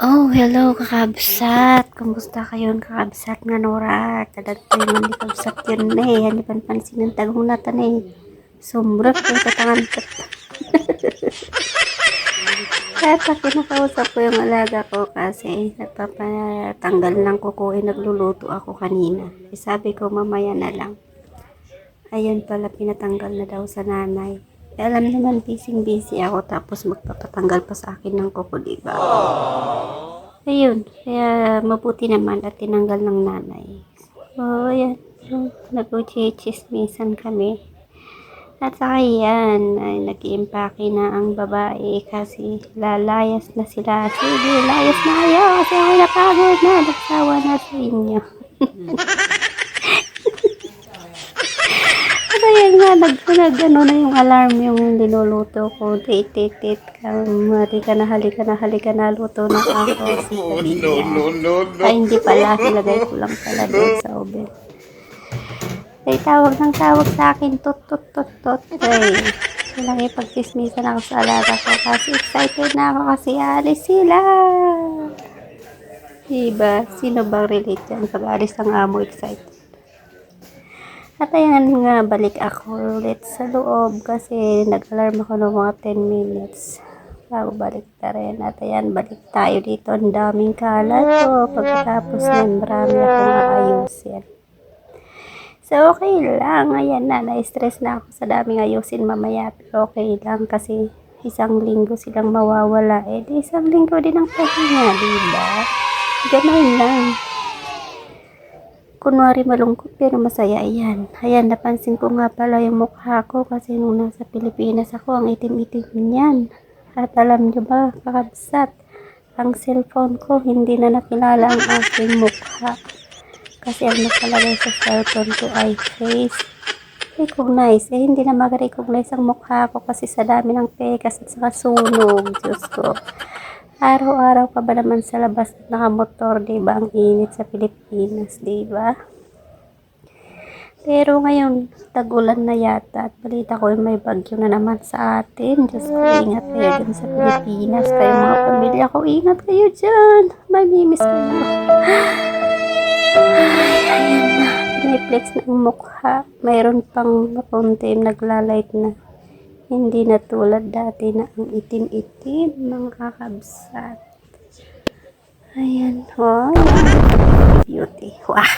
Oh, hello kakabsat. Kumusta kayon kakabsat nga Nora? Kadag ko yung hindi kabsat yun na eh. Hindi pan pansin ng tagong natan eh. Sumbrot ko katangan ko. Kaya kinakausap ko yung alaga ko kasi nagpapatanggal ng kuko eh, nagluluto ako kanina. Eh, sabi ko mamaya na lang. Ayun pala pinatanggal na daw sa nanay. Alam naman busy busy ako tapos magpapatanggal pa sa akin ng kuko, diba? Ayun, kaya mabuti naman at tinanggal ng nanay. So, ayan. So, nag-uchichismisan kami. At saka yan, ay nag-iimpake na ang babae kasi lalayas na sila. Sige, layas na kayo kasi ako napagod na. Nagsawa na sa inyo. At ayan nga, nag, nag ano na yung alarm yung niluluto ko. Tit, tit, tit. Halika na, halika na, halika na. Luto na ako. Oh, no, no, no, no. Ay, hindi pala. Ilagay ko lang pala doon sa oven. Ay, tawag ng tawag sa akin. Tot, tot, tot, tot. Ay, kailangan ipagkismisan ako sa alaga ko kasi excited na ako kasi alis sila. Diba? Sino bang relate yan? Pag alis ng amo, excited. At ayan nga, balik ako ulit sa loob kasi nag-alarm ako ng mga 10 minutes bago balik na rin. At ayan, balik tayo dito. Ang daming kalat ko. Pagkatapos nun, marami akong aayusin. So, okay lang. Ayan na, na-stress na ako sa daming ayusin mamaya. Okay lang kasi isang linggo silang mawawala. Eh, isang linggo din ang pahinga, diba? Ganun lang. Kunwari malungkot pero masaya yan. Ayan, napansin ko nga pala yung mukha ko kasi nung nasa Pilipinas ako, ang itim-itim niyan. At alam nyo ba, kakabsat, ang cellphone ko hindi na nakilala ang aking mukha. Kasi ang nakalagay sa cellphone ko ay face recognize. Eh, hindi na mag-recognize ang mukha ko kasi sa dami ng pekas at saka sunog. Diyos ko. Araw-araw pa ba naman sa labas at nakamotor, ba? Ang init sa Pilipinas, ba? Pero ngayon, tagulan na yata at balita ko may bagyo na naman sa atin. Diyos ko, ingat kayo dyan sa Pilipinas. Kayo mga pamilya ko, ingat kayo dyan. Mamimiss ko na. Ay, ayan na. Piniplex na ang mukha. Mayroon pang konti naglalait na. Hindi na tulad dati na ang itim-itim ng kakabsat. Ayan, oh. Beauty. Wow.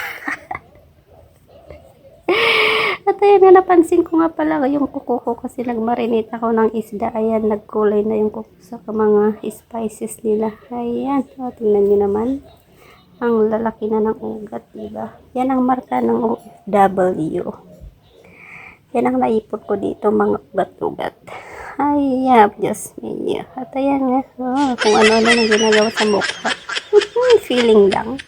At ayan nga, napansin ko nga pala yung kuko ko kasi nagmarinate ako ng isda. Ayan, nagkulay na yung kuko sa mga spices nila. Ayan, o, tingnan nyo naman. Ang lalaki na ng ugat, diba? Yan ang marka ng OFW. Yan ang naipot ko dito, mga ugat-ugat. Ay, yap, Diyos me. At ayan nga, oh, kung ano-ano na ginagawa sa mukha. Feeling lang.